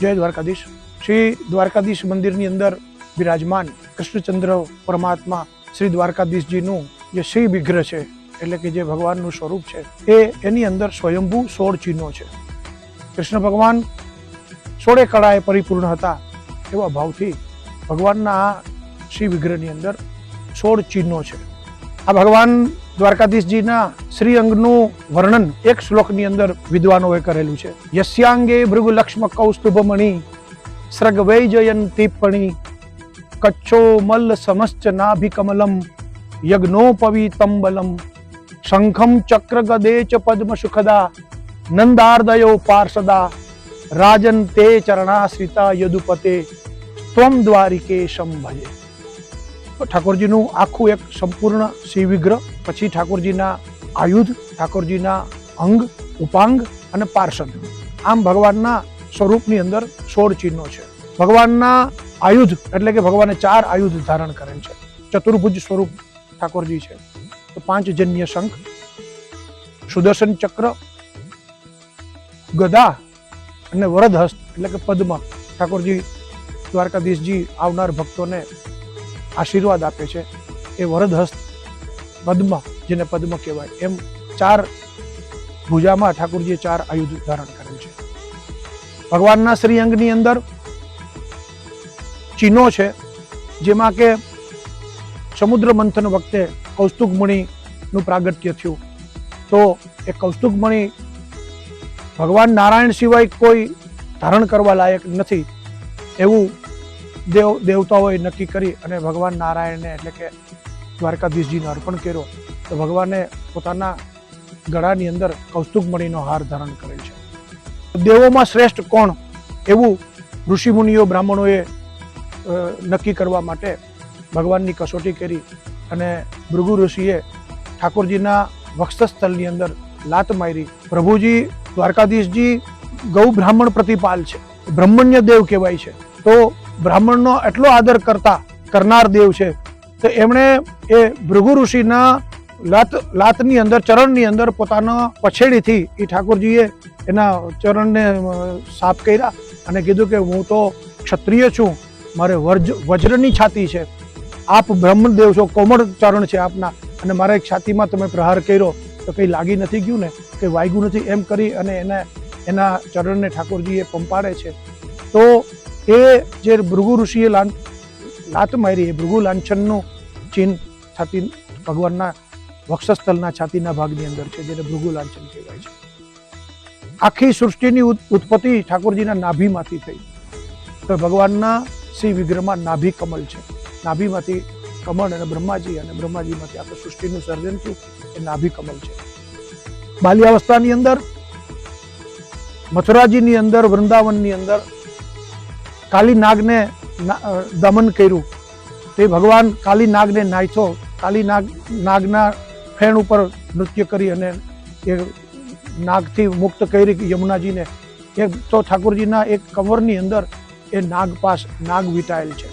જય દ્વારકાધીશ. શ્રી દ્વારકાધીશ મંદિરની અંદર બિરાજમાન કૃષ્ણચંદ્ર પરમાત્મા શ્રી દ્વારકાધીશજીનું જે શ્રી વિગ્રહ છે, એટલે કે જે ભગવાનનું સ્વરૂપ છે, એ એની અંદર સ્વયંભૂ સોળ ચિહ્નો છે. કૃષ્ણ ભગવાન સોળે કળાએ પરિપૂર્ણ હતા એવા ભાવથી ભગવાનના આ શ્રી વિગ્રહની અંદર સોળ ચિહ્નો છે. આ ભગવાન દ્વારકાધીશજીના શ્રી અંગનું વર્ણન એક શ્લોકની અંદર વિદ્વાનોએ કરેલું છે. યસ્યાંગે ભૃગુ લક્ષ્મ કૌસ્તુભમણી સ્રગ વૈજયન કચ્છો મલ્લ સમશ્ચ નાભિકમલમ, યજ્ઞોપવીતમ બલમ, શંખમ ચક્ર ગદે ચ પદ્મ સુખદા નંદાર્દયો પાર્ષદા, રાજન તે ચરણાશ્રિતા યદુપતે, ત્વમ દ્વારિકેશમ ભજે. ઠાકોરજીનું આખું એક સંપૂર્ણ શિવ વિગ્રહ, પછી ઠાકોરજીના આયુધ, ઠાકોરજીના અંગ, ઉપાંગ અને પાર્ષદ. આમ ભગવાનના સ્વરૂપની અંદર સોળ ચિહ્નો છે. ભગવાનના આયુધ એટલે કે ભગવાને ચાર આયુધ ધારણ કરેલ છે. ચતુર્ભુજ સ્વરૂપ ઠાકોરજી છે. તો પાંચ જન્ય શંખ, સુદર્શન ચક્ર, ગદા અને વરદહસ્ત એટલે કે પદ્મ. ઠાકોરજી દ્વારકાધીશજી આવનાર ભક્તોને આશીર્વાદ આપે છે. એ વરદહસ્ત પદ્મ, જેને પદ્મ કહેવાય, એમ ચાર ભુજામાં ઠાકુરજીએ ચાર આયુધ ધારણ કરેલ છે. ભગવાનના શ્રી અંગની અંદર ચિહ્નો છે, જેમાં કે સમુદ્ર મંથન વખતે કૌસ્તુક મણિનું પ્રાગટ્ય થયું. તો એ કૌસ્તુકમણિ ભગવાન નારાયણ સિવાય કોઈ ધારણ કરવા લાયક નથી એવું દેવ દેવતાઓએ નક્કી કરી અને ભગવાન નારાયણને એટલે કે દ્વારકાધીશજીને અર્પણ કર્યો, તો ભગવાને પોતાના ગળાની અંદર કૌસ્તુક મણીનો હાર ધારણ કરેલ છે. દેવોમાં શ્રેષ્ઠ કોણ એવું ઋષિમુનિઓ, બ્રાહ્મણોએ નક્કી કરવા માટે ભગવાનની કસોટી કરી અને ભૃગુ ઋષિએ ઠાકોરજીના વક્ષસ્થળની અંદર લાત મારી. પ્રભુજી દ્વારકાધીશજી ગૌ બ્રાહ્મણ પ્રતિપાલ છે. બ્રહ્મણ્ય દેવ કહેવાય છે. તો બ્રાહ્મણનો એટલો આદર કરતા કરનાર દેવ છે, તો એમણે એ ભૃગુ ઋષિના લાત, લાતની અંદર, ચરણની અંદર પોતાના પછેડીથી એ ઠાકોરજીએ એના ચરણને સાફ કર્યા અને કીધું કે હું તો ક્ષત્રિય છું, મારે વજ વજ્રની છાતી છે. આપ બ્રહ્મદેવ છો, કોમળ ચરણ છે આપના, અને મારા એક છાતીમાં તમે પ્રહાર કર્યો, તો કંઈ લાગી નથી ગયું ને? કંઈ વાગ્યું નથી? એમ કરી અને એને, એના ચરણને ઠાકોરજીએ પંપાડે છે. તો એ જે ભૃગુ ઋષિએ લાં લાત મારી, એ ભૃગુ લાંછનનું ચિહ્ન છાતી ભગવાનના વક્ષસ્થળના છાતીના ભાગની અંદર છે, જેને ભૃગુ લાંછન કહેવાય છે. આખી સૃષ્ટિની ઉત્પત્તિ ઠાકોરજીના નાભીમાંથી થઈ. તો ભગવાનના શ્રી વિગ્રહમાં નાભી કમલ છે. નાભીમાંથી કમળ અને બ્રહ્માજી અને બ્રહ્માજીમાંથી આપણે સૃષ્ટિનું સર્જન થયું, એ નાભી કમલ છે. બાલ્યાવસ્થાની અંદર, મથુરાજીની અંદર, વૃંદાવનની અંદર કાલી નાગને દમન કર્યું. તે ભગવાન કાલી નાગને નાચ્યો કાલી નાગ નાગના ફેણ ઉપર નૃત્ય કરી અને એ નાગથી મુક્ત કરી યમુનાજીને. એ તો ઠાકોરજીના એક કમરની અંદર એ નાગપાસ નાગ વિટાયેલ છે.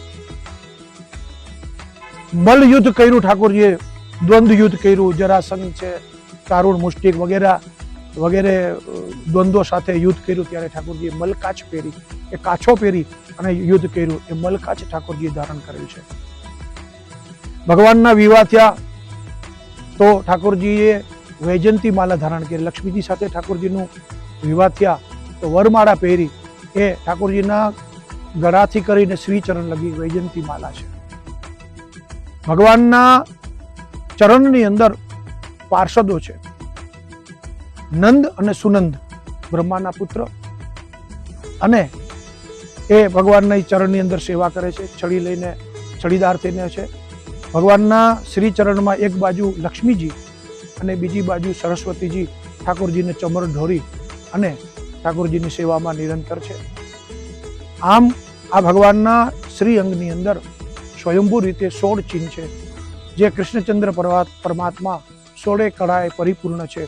મલયુદ્ધ કર્યું ઠાકોરજીએ દ્વંદ્વ યુદ્ધ કર્યું જરાસંઘ છે, તારુણ મુષ્ટિક વગેરે વગેરે દ્વંદ્વો સાથે યુદ્ધ કર્યું ત્યારે ઠાકોરજીએ મલકાચ પહેરી, એ કાછો પહેરી અને યુદ્ધ કર્યું. એ મલકાચ ઠાકોરજીએ ધારણ કરેલ છે. ભગવાનના વિવાહ થયા તો ઠાકોરજીએ વૈજંતી માલા ધારણ કરી. લક્ષ્મીજી સાથે ઠાકોરજીનું વિવાહ થયા તો વરમાળા પહેરી. એ ઠાકોરજીના ગળાથી કરીને શ્રીચરણ લગી વૈજયંતી માલા છે. ભગવાનના ચરણની અંદર પાર્ષદો છે. નંદ અને સુનંદ, બ્રહ્માના પુત્ર. અને એ ભગવાનના ચરણની અંદર સેવા કરે છે, છડી લઈને, છડીદાર થઈને છે. ભગવાનના શ્રી ચરણમાં એક બાજુ લક્ષ્મીજી અને બીજી બાજુ સરસ્વતીજી ઠાકોરજીને ચમર ઢોરી અને ઠાકોરજીની સેવામાં નિરંતર છે. આમ આ ભગવાનના શ્રી અંગની અંદર સ્વયંભૂ રીતે સોળ ચિહ્ન છે, જે કૃષ્ણચંદ્ર પરમાત્મા સોળે કળાએ પરિપૂર્ણ છે.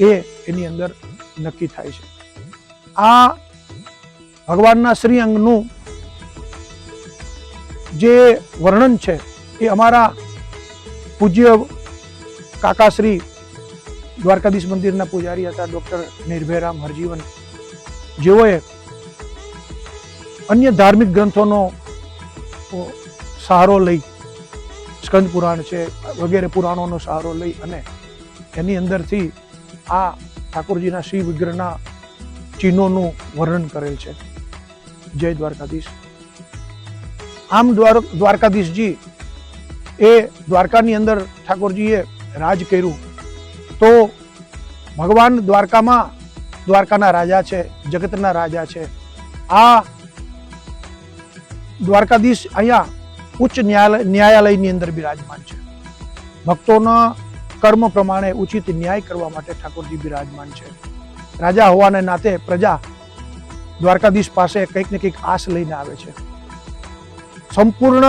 એ એની અંદર નક્કી થાય છે. આ ભગવાનના શ્રી અંગનું જે વર્ણન છે એ અમારા પૂજ્ય કાકાશ્રી દ્વારકાધીશ મંદિરના પૂજારી હતા ડૉક્ટર નિર્ભયરામ હરજીવન. જેઓએ અન્ય ધાર્મિક ગ્રંથોનો સહારો લઈ, સ્કંદ પુરાણ છે, વગેરે પુરાણોનો સહારો લઈ અને એની અંદરથી આ ઠાકોરજીના શિવ વિગ્રહના ચિહ્નોનું વર્ણન કરેલ છે. જય દ્વારકાધીશ. આમ દ્વાર, દ્વારકાધીશજી, એ દ્વારકાની અંદર ઠાકોરજીએ રાજ કર્યું. તો ભગવાન દ્વારકામાં દ્વારકાના રાજા છે, જગતના રાજા છે. આ દ્વારકાધીશ અહીંયા ઉચ્ચ ન્યાયાલય, ન્યાયાલયની અંદર બિરાજમાન છે. ભક્તોના કર્મ પ્રમાણે ઉચિત ન્યાય કરવા માટે ઠાકોરજી બિરાજમાન છે. રાજા હોવાને નાતે પ્રજા દ્વારકાધીશ પાસે કંઈક ને કંઈક આશ લઈને આવે છે. સંપૂર્ણ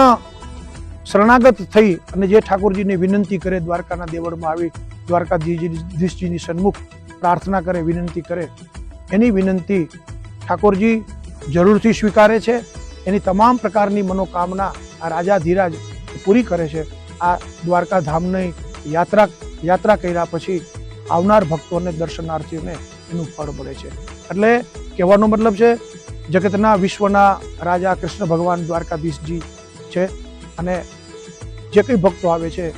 શરણાગત થઈ અને જે ઠાકોરજીને વિનંતી કરે દ્વારકાના દેવળમાં આવી દ્વારકાધીશજીની સન્મુખ પ્રાર્થના કરે, વિનંતી કરે, એની વિનંતી ઠાકોરજી જરૂરથી સ્વીકારે છે. એની તમામ પ્રકારની મનોકામના આ રાજા ધીરાજ પૂરી કરે છે. આ દ્વારકા ધામની યાત્રા યાત્રા કર્યા પછી આવનાર ભક્તોને, દર્શનાર્થીઓને એનું ફળ મળે છે. એટલે કહેવાનો મતલબ છે, જગતના વિશ્વના રાજા કૃષ્ણ ભગવાન દ્વારકાધીશજી છે અને જે કંઈ ભક્તો આવે છે,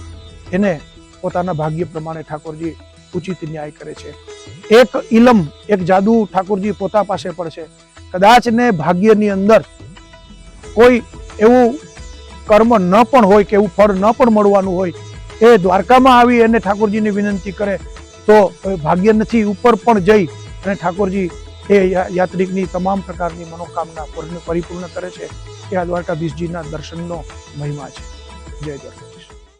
એને પોતાના ભાગ્ય પ્રમાણે ઠાકોરજી ઉચિત ન્યાય કરે છે. એક ઇલમ એક જાદુ ઠાકોરજી પોતા પાસે પણ છે. કદાચ ને ભાગ્યની અંદર કોઈ એવું કર્મ ન પણ હોય કે એવું ફળ ન પણ મળવાનું હોય એ દ્વારકામાં આવી અને ઠાકોરજીની વિનંતી કરે, તો ભાગ્ય નથી, ઉપર પણ જઈ અને ઠાકોરજી એ યાત્રિકની તમામ પ્રકારની મનોકામના પૂર્ણ- પરિપૂર્ણ કરે છે. એ આ દ્વારકાધીશજીના દર્શનનો મહિમા છે. જય દ્વારકા